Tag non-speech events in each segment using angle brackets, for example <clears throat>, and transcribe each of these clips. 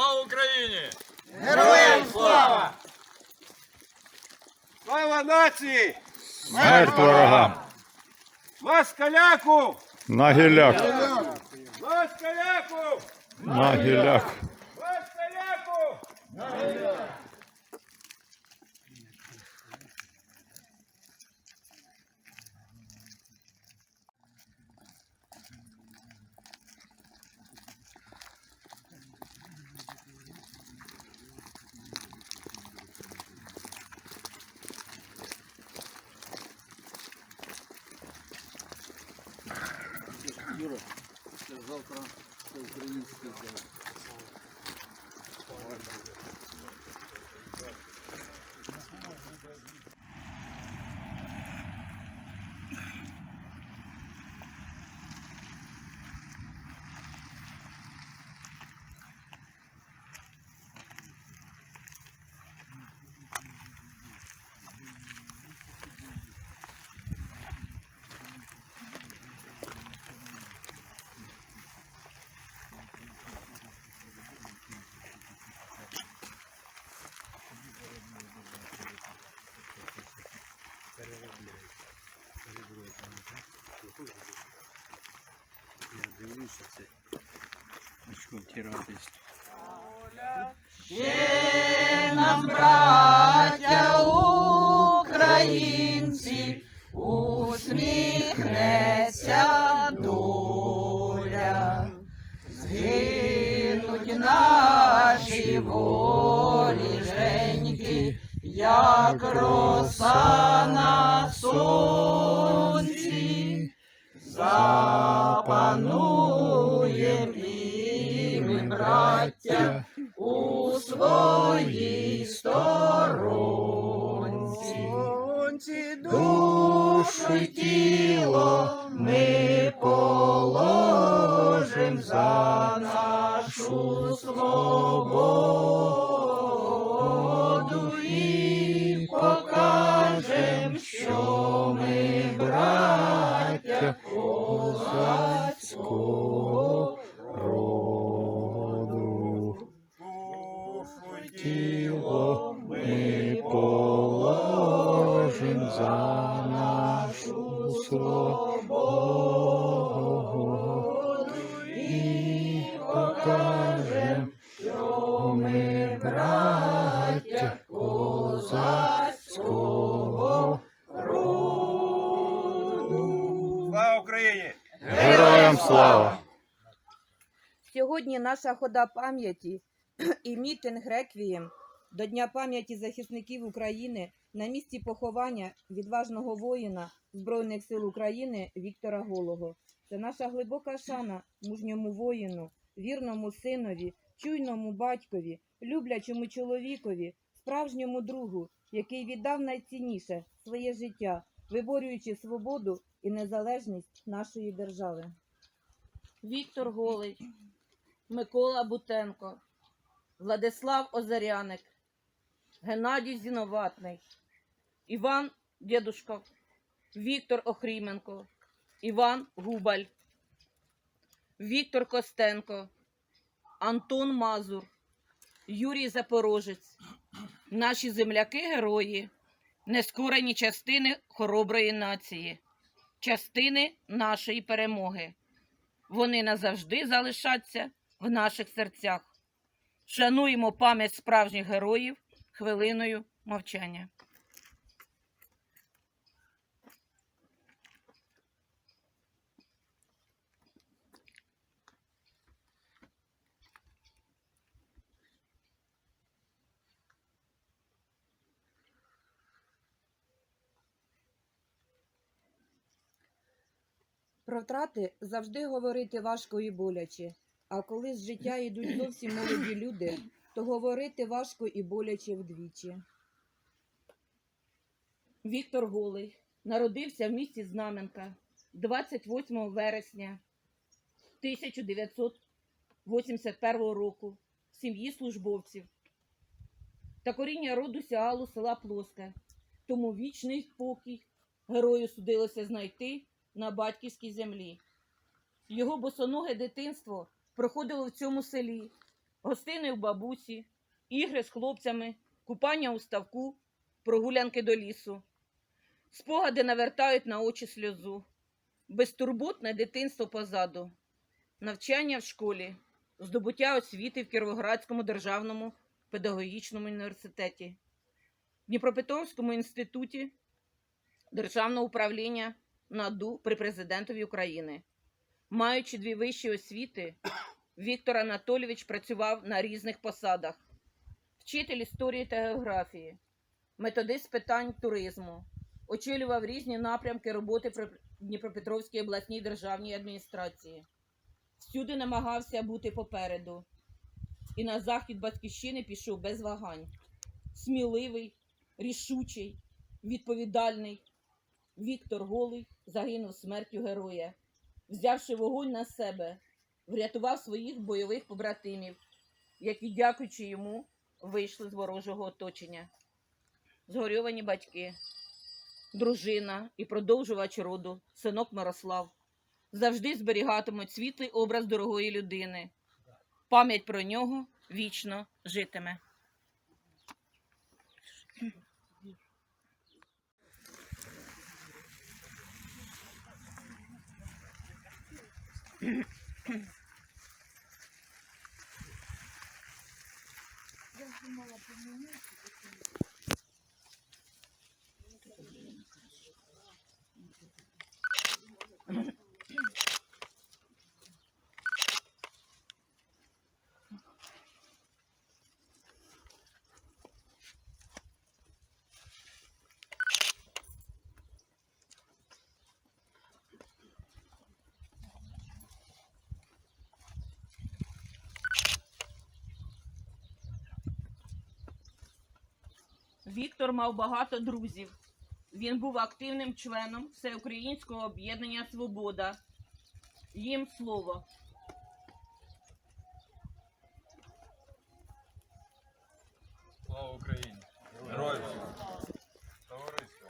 Слава Україні! Героям слава! Слава нації! Смерть ворогам! Москаляку! На гіляк! Москаляку! На гіляк! завтра все українське. Нам, браття українці, усміхнеться доля, згинуть наші волі женьки, як роса тіло ми Сьогодні наша хода пам'яті <clears throat> і мітинг реквієм до Дня пам'яті захисників України на місці поховання відважного воїна Збройних сил України Віктора Голого. Це наша глибока шана мужньому воїну, вірному синові, чуйному батькові, люблячому чоловікові, справжньому другу, який віддав найцінніше своє життя, виборюючи свободу і незалежність нашої держави. Віктор Голий, Микола Бутенко, Владислав Озаряник, Геннадій Зіноватний, Іван Дєдушко, Віктор Охріменко, Іван Губаль, Віктор Костенко, Антон Мазур, Юрій Запорожець, наші земляки-герої, нескорені частини хороброї нації, частини нашої перемоги. Вони назавжди залишаться в наших серцях. Шануємо пам'ять справжніх героїв хвилиною мовчання. Про втрати завжди говорити важко і боляче, а коли з життя <coughs> йдуть зовсім молоді люди, то говорити важко і боляче вдвічі. Віктор Голий народився в місті Знаменка 28 вересня 1981 року в сім'ї службовців та коріння роду Сіалу села Плоске. Тому вічний спокій герою судилося знайти на батьківській землі. Його босоноге дитинство проходило в цьому селі, гостини у бабусі, ігри з хлопцями, купання у ставку, прогулянки до лісу. Спогади навертають на очі сльозу, безтурботне дитинство позаду, навчання в школі, здобуття освіти в Кіровоградському державному педагогічному університеті, Дніпропетровському інституті Державного управління НАДУ при президентові України. Маючи дві вищі освіти, Віктор Анатолійович працював на різних посадах: вчитель історії та географії, методист питань туризму, очолював різні напрямки роботи при Дніпропетровській обласній державній адміністрації. Всюди намагався бути попереду. І на захід батьківщини пішов без вагань. Сміливий, рішучий, відповідальний. Віктор Голий загинув смертю героя, взявши вогонь на себе, врятував своїх бойових побратимів, які, дякуючи йому, вийшли з ворожого оточення. Згорьовані батьки, дружина і продовжувач роду, синок Мирослав, завжди зберігатимуть світлий образ дорогої людини. Пам'ять про нього вічно житиме. Thank you. Віктор мав багато друзів. Він був активним членом Всеукраїнського об'єднання Свобода. Їм слово. Слава Україні! Героям! Товариство,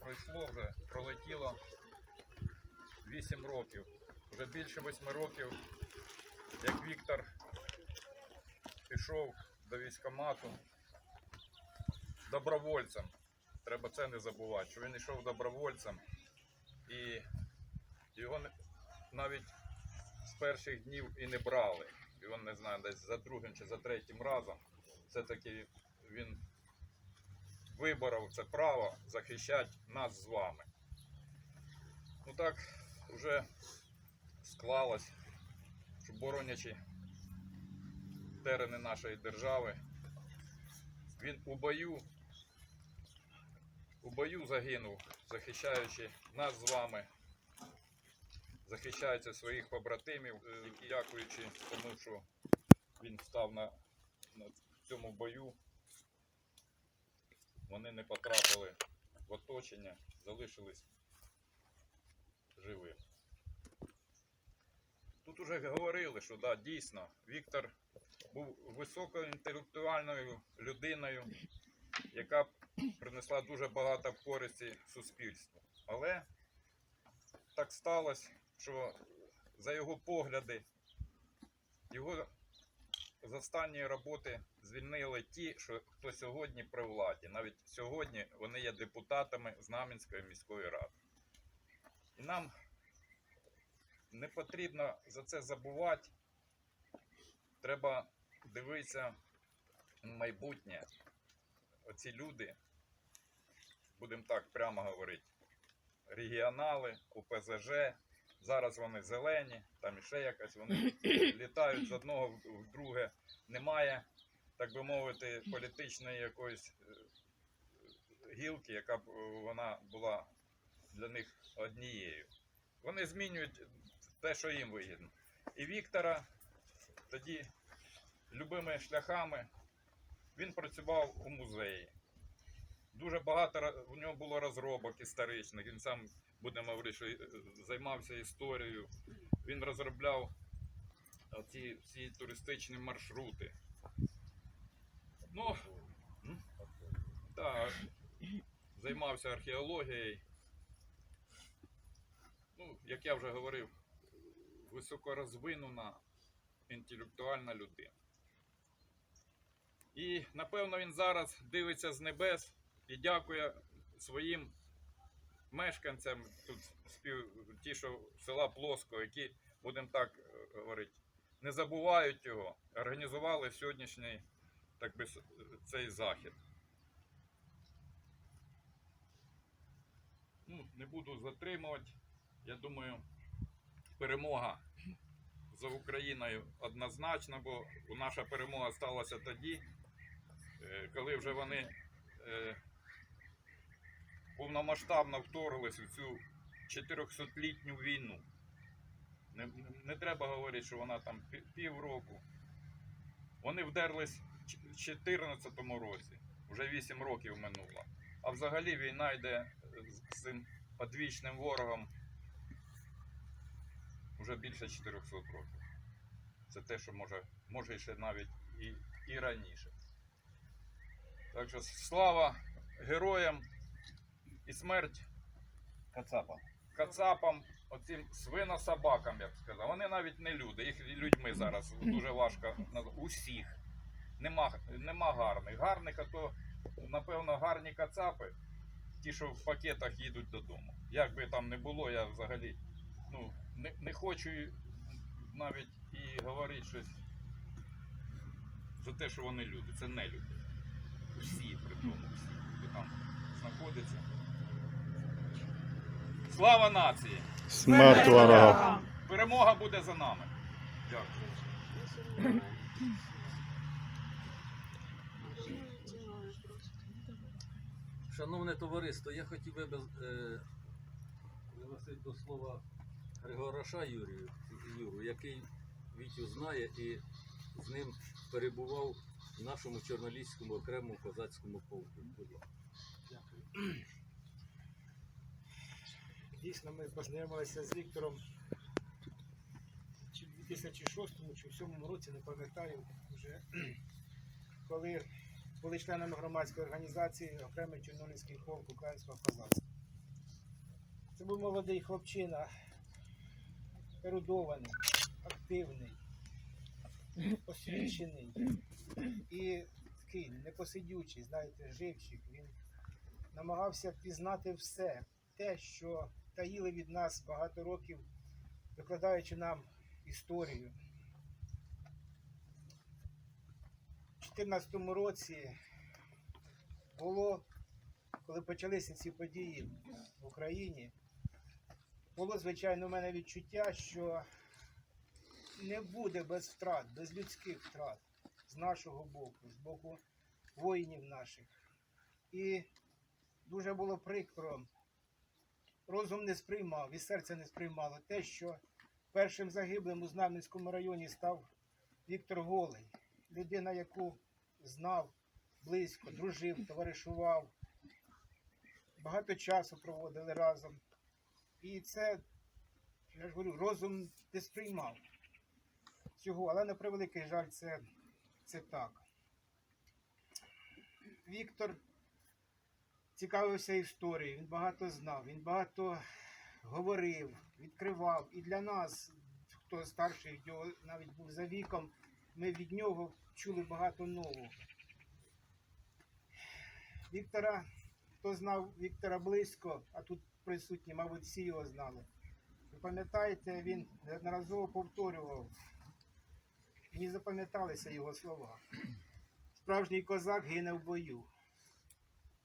пройшло вже, пролетіло 8 років. Вже більше 8 років, як Віктор пішов до військкомату добровольцем. Треба це не забувати, що він йшов добровольцем і його навіть з перших днів і не брали. Його не знаю, десь за другим чи за третім разом все-таки він виборов це право захищати нас з вами. Ну так вже склалось, що боронячи терени нашої держави, він у бою, у бою загинув, захищаючи нас з вами, захищаючи своїх побратимів, е, дякуючи тому, що він став на, на цьому бою вони не потрапили в оточення, залишились живими. Тут уже говорили, що да, дійсно Віктор був високоінтелектуальною людиною, яка принесла дуже багато користі суспільству. Але так сталося, що за його погляди, його з останньої роботи звільнили ті, що хто сьогодні при владі. Навіть сьогодні вони є депутатами Знам'янської міської ради. І нам не потрібно за це забувати. Треба дивитися в майбутнє. Оці люди, будемо так прямо говорити, регіонали, УПЗЖ, зараз вони зелені, там іще якась, вони <coughs> літають з одного в в друге. Немає, так би мовити, політичної якоїсь е, гілки, яка б е, вона була для них однією. Вони змінюють те, що їм вигідно. І Віктора тоді любими шляхами він працював у музеї. Дуже багато у нього було розробок історичних. Він сам, будемо говорити, що е, займався історією. Він розробляв ці всі туристичні маршрути. Ну, так, займався археологією. Ну, як я вже говорив, високорозвинена високоінтелектуальна людина. І напевно він зараз дивиться з небес і дякує своїм мешканцям тут спів, ті, що села Плоско, які, будемо так е, говорити, не забувають його, організували сьогоднішній так би, цей захід. Ну, не буду затримувати. Я думаю, перемога за Україною однозначна, бо наша перемога сталася тоді, е, коли вже вони е, повномасштабно вторглись у цю 400-літню війну. Не, не треба говорити, що вона там пі- півроку. Вони вдерлись в 2014 році, вже 8 років минуло. А взагалі війна йде з цим одвічним ворогом вже більше 400 років. Це те, що може, може ще навіть і, і раніше. Так що слава героям і смерть Кацапа. кацапам, оцим свинособакам, я б сказав. Вони навіть не люди, їх людьми зараз дуже важко. Усіх. Нема, нема гарних. Гарних, а то, напевно, гарні кацапи, ті, що в пакетах їдуть додому. Як би там не було, я взагалі ну, не, не хочу навіть і говорити щось за те, що вони люди. Це не люди. Усі при тому, всі, хто там знаходиться. Слава нації! Смерть ворогам. Перемога буде за нами. Дякую. Шановне товариство, я хотів би е, пригласити до слова Григораша Юрію, Юру, який Вітю знає і з ним перебував в нашому Чорноліському окремому козацькому полку. Ласка. Дійсно, ми познайомилися з Віктором чи в 2006 чи в 2007 році, не пам'ятаю вже, <clears throat> коли були членами громадської організації окремий Чорнолівський полк українського козацтва. Це був молодий хлопчина, ерудований, активний, <clears throat> освічений і такий непосидючий, знаєте, живчик. Він намагався пізнати все те, що таїли від нас багато років, викладаючи нам історію. У 2014 році було, коли почалися ці події в Україні, було, звичайно, у мене відчуття, що не буде без втрат, без людських втрат з нашого боку, з боку воїнів наших. І дуже було прикро розум не сприймав і серце не сприймало те, що першим загиблим у Знам'янському районі став Віктор Голий, людина, яку знав близько, дружив, товаришував, багато часу проводили разом. І це, я ж говорю, розум не сприймав цього, але на превеликий жаль, це, це так. Віктор цікавився історією, він багато знав, він багато говорив, відкривав. І для нас, хто старший, його навіть був за віком, ми від нього чули багато нового. Віктора, хто знав Віктора близько, а тут присутні, мабуть, всі його знали. Ви пам'ятаєте, він неодноразово повторював. Мені запам'яталися його слова. Справжній козак гине в бою.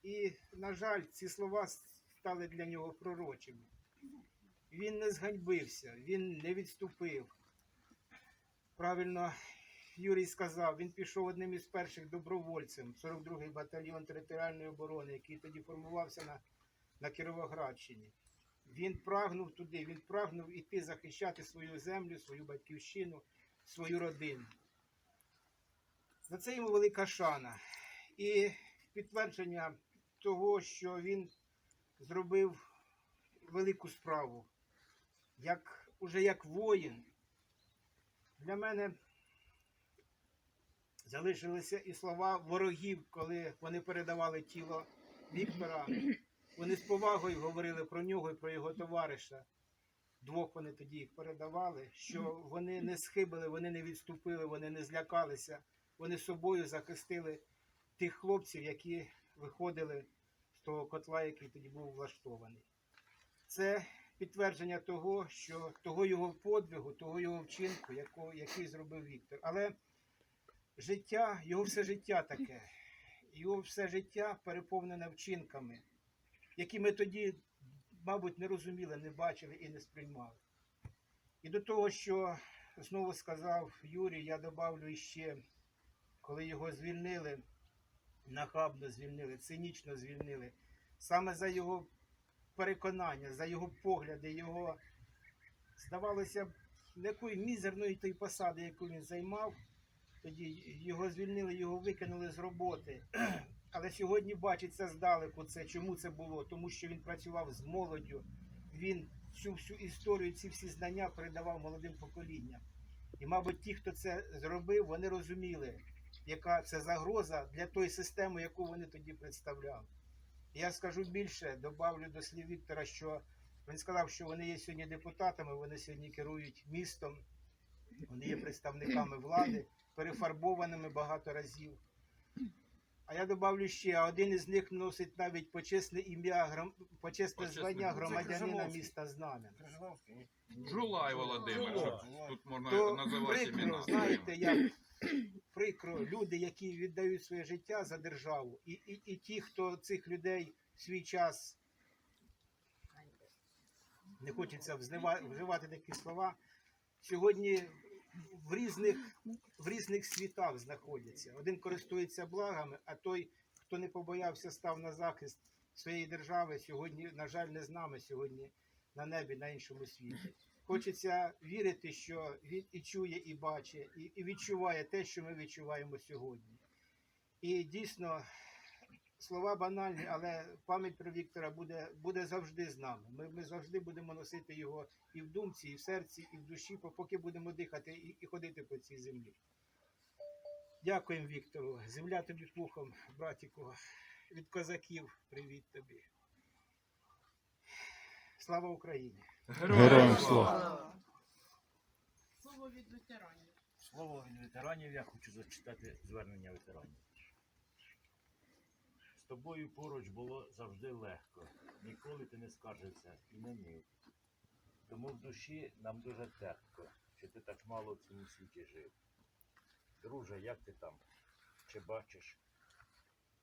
І, на жаль, ці слова стали для нього пророчими. Він не зганьбився, він не відступив. Правильно Юрій сказав, він пішов одним із перших добровольців, 42-й батальйон територіальної оборони, який тоді формувався на, на Кіровоградщині. Він прагнув туди, він прагнув іти захищати свою землю, свою батьківщину, свою родину. За це йому велика шана. І підтвердження того, що він зробив велику справу, як, уже як воїн. Для мене залишилися і слова ворогів, коли вони передавали тіло Віктора. Вони з повагою говорили про нього і про його товариша. двох вони тоді їх передавали, що вони не схибили, вони не відступили, вони не злякалися, вони собою захистили тих хлопців, які виходили з того котла, який тоді був влаштований. Це підтвердження того, що того його подвигу, того його вчинку, яко- який зробив Віктор. Але життя, його все життя таке, його все життя переповнене вчинками, які ми тоді, мабуть, не розуміли, не бачили і не сприймали. І до того, що знову сказав Юрій, я добавлю іще, коли його звільнили, нахабно звільнили, цинічно звільнили, саме за його переконання, за його погляди, його, здавалося б, якої мізерної тої посади, яку він займав, тоді його звільнили, його викинули з роботи. <clears throat> Але сьогодні бачиться здалеку це. Чому це було? Тому що він працював з молоддю, він цю всю історію, ці всі знання передавав молодим поколінням. І, мабуть, ті, хто це зробив, вони розуміли, яка це загроза для тої системи, яку вони тоді представляли. Я скажу більше, добавлю до слів Віктора, що він сказав, що вони є сьогодні депутатами, вони сьогодні керують містом, вони є представниками влади, перефарбованими багато разів. А я добавлю ще, один із них носить навіть почесне ім'я, гром- почесне Почесне звання громадянина міста Знам'ян. Жулай Володимир, Жулай. тут можна То називати прикро, імена. знаєте, як прикро, люди, які віддають своє життя за державу, і, і, і ті, хто цих людей в свій час не хочеться вживати такі слова, сьогодні в різних, в різних світах знаходяться. Один користується благами, а той, хто не побоявся, став на захист своєї держави, сьогодні, на жаль, не з нами сьогодні на небі, на іншому світі. Хочеться вірити, що він і чує, і бачить, і, відчуває те, що ми відчуваємо сьогодні. І дійсно, слова банальні, але пам'ять про Віктора буде, буде завжди з нами. Ми, ми завжди будемо носити його і в думці, і в серці, і в душі, поки будемо дихати і, і ходити по цій землі. Дякуємо, Віктору. Земля тобі пухом, братіку. Від козаків привіт тобі. Слава Україні! Героям слава. Слово від ветеранів. Слово від ветеранів я хочу зачитати звернення ветеранів. З тобою поруч було завжди легко. Ніколи ти не скаржився і не нив. Тому в душі нам дуже терпко, що ти так мало в цьому світі жив. Друже, як ти там? Чи бачиш,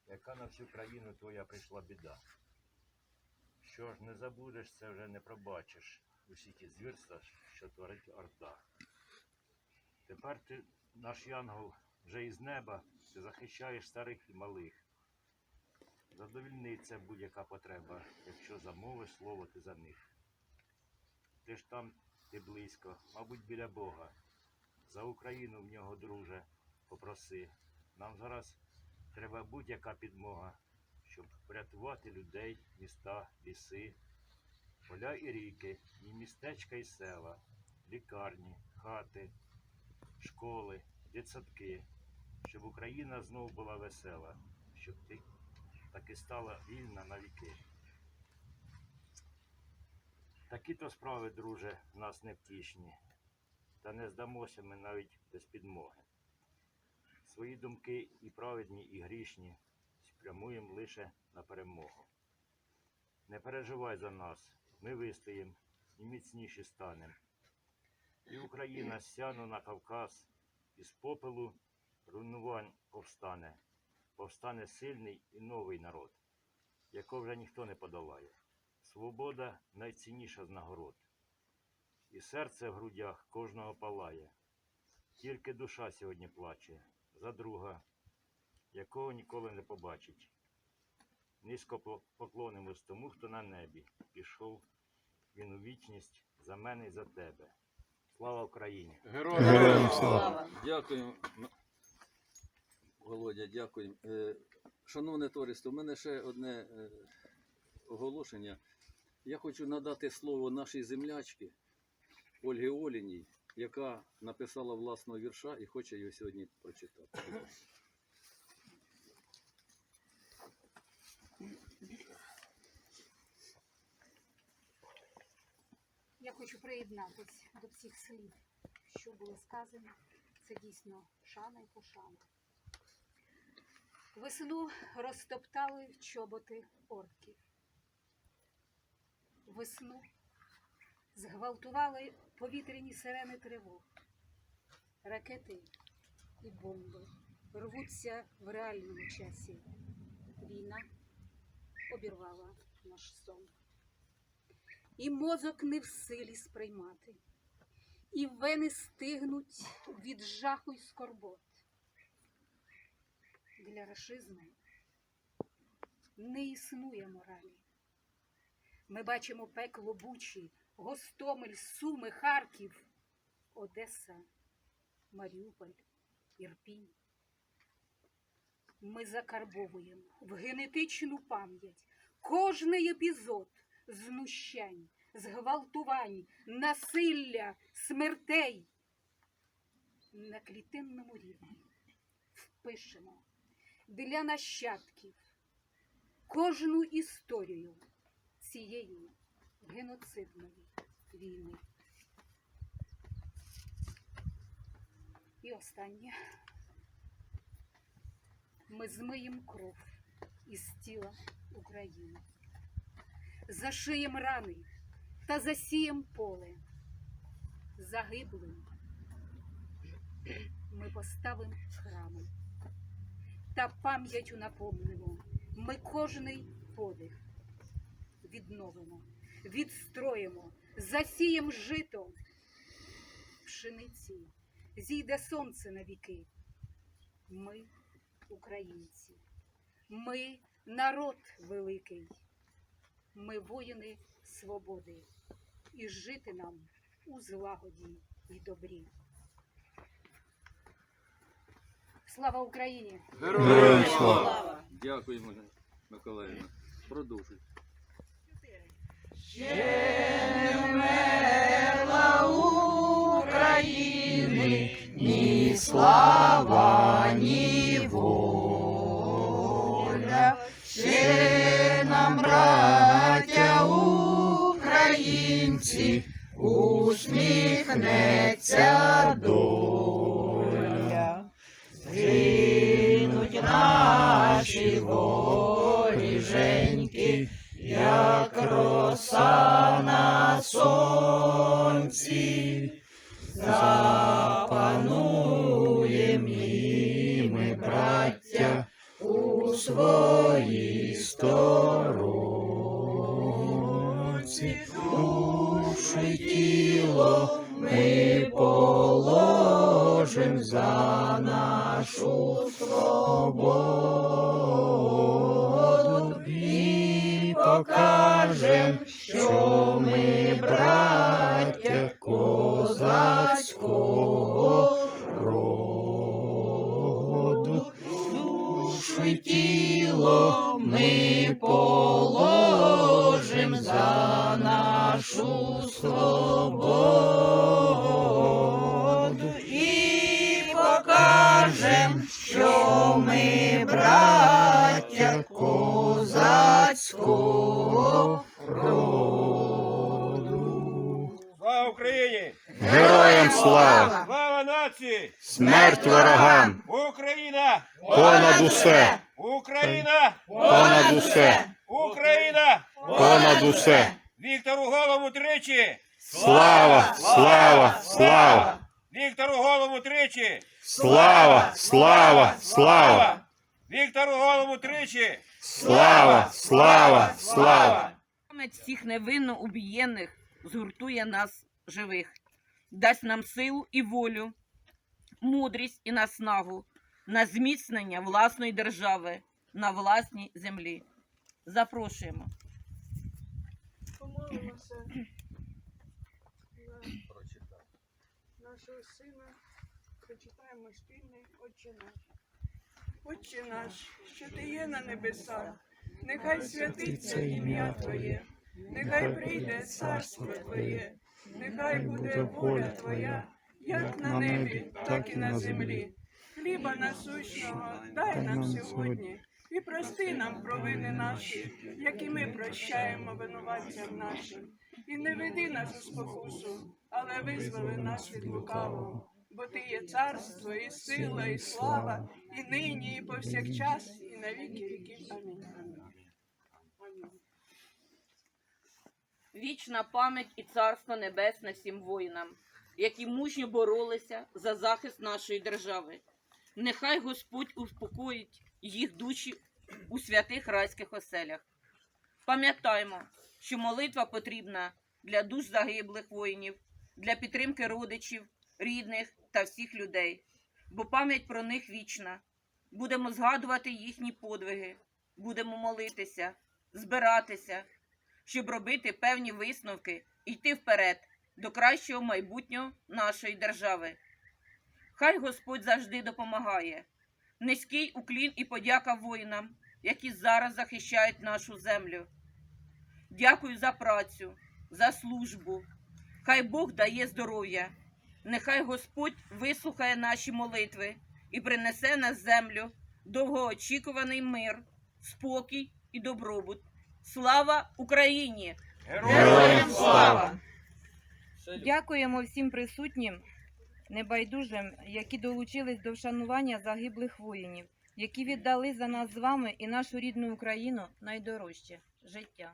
яка на всю країну твоя прийшла біда? Що ж не забудеш, це вже не пробачиш. Усі ті звірства, що творить орда. Тепер ти, наш янгол, вже із неба, ти захищаєш старих і малих. Задовільниться будь-яка потреба, якщо замовиш слово ти за них. Ти ж там, ти близько, мабуть, біля Бога. За Україну в нього, друже, попроси. Нам зараз треба будь-яка підмога, щоб врятувати людей, міста, ліси, поля і ріки, і містечка і села, лікарні, хати школи, дитсадки, щоб Україна знов була весела, щоб ти таки стала вільна на віки. Такі то справи, друже, в нас невтішні, та не здамося ми навіть без підмоги. Свої думки і праведні, і грішні спрямуємо лише на перемогу. Не переживай за нас, ми вистоїмо і міцніші станемо. І Україна сяну на Кавказ, із попелу руйнувань повстане. Повстане сильний і новий народ, якого вже ніхто не подолає. Свобода найцінніша з нагород. І серце в грудях кожного палає. Тільки душа сьогодні плаче за друга, якого ніколи не побачить. Низько поклонимось тому, хто на небі пішов він у вічність за мене і за тебе. Слава Україні! Героям слава. Дякую, Володя, дякую. Е, Шановне товариство, у мене ще одне е, оголошення. Я хочу надати слово нашій землячці Ольгі Оліній, яка написала власного вірша і хоче його сьогодні прочитати. Я хочу приєднатись до всіх слів, що було сказано. Це дійсно шана і пошана. Весну розтоптали чоботи орків. Весну зґвалтували повітряні сирени тривог. Ракети і бомби рвуться в реальному часі. Війна обірвала наш сон. І мозок не в силі сприймати, і вени стигнуть від жаху й скорбот. Для рашизму не існує моралі. Ми бачимо пекло Бучі, Гостомель, Суми, Харків, Одеса, Маріуполь, Ірпінь. Ми закарбовуємо в генетичну пам'ять кожний епізод знущань, зґвалтувань, насилля, смертей. На клітинному рівні впишемо для нащадків кожну історію цієї геноцидної війни. І останнє. Ми змиємо кров із тіла України, зашиєм рани та засієм поле. Загиблим ми поставимо храми та пам'ятю напомнимо. Ми кожний подих відновимо, відстроїмо, засієм жито, пшениці, зійде сонце на віки. Ми українці, ми народ великий, ми воїни свободи, і жити нам у злагоді й добрі. Слава Україні! Героям слава! Дякуємо, Миколаївна. Продовжуй. України, що ми браття Усе! Віктору голову тричі! Слава! Слава! Слава! Віктору голову тричі! Слава! Слава! Слава! Віктору голову тричі! Слава! Слава! Слава! Пам'ять всіх невинно убієнних згуртує нас живих, дасть нам силу і волю, мудрість і наснагу на зміцнення власної держави на власній землі. Запрошуємо. Помолимося за нашого сина. Прочитаємо спільний Отче наш. Отче наш, що ти є на небесах, нехай святиться ім'я Твоє, нехай прийде царство Твоє, нехай буде воля Твоя, як на небі, так і на землі. Хліба насущного дай нам сьогодні, і прости нам провини наші, які ми прощаємо винуватцям нашим. і не веди нас у спокусу, але визволи нас від лукавого. Бо ти є царство, і сила, і слава, і нині, і повсякчас, і на віки віків. Амінь. Вічна пам'ять і царство небесне всім воїнам, які мужньо боролися за захист нашої держави. Нехай Господь успокоїть їх душі у святих райських оселях. Пам'ятаймо, що молитва потрібна для душ загиблих воїнів, для підтримки родичів, рідних та всіх людей, бо пам'ять про них вічна. Будемо згадувати їхні подвиги, будемо молитися, збиратися, щоб робити певні висновки і йти вперед до кращого майбутнього нашої держави. Хай Господь завжди допомагає. Низький уклін і подяка воїнам, які зараз захищають нашу землю. Дякую за працю, за службу. Хай Бог дає здоров'я. Нехай Господь вислухає наші молитви і принесе на землю довгоочікуваний мир, спокій і добробут. Слава Україні! Героям слава! Дякуємо всім присутнім, небайдужим, які долучились до вшанування загиблих воїнів, які віддали за нас з вами і нашу рідну Україну найдорожче життя.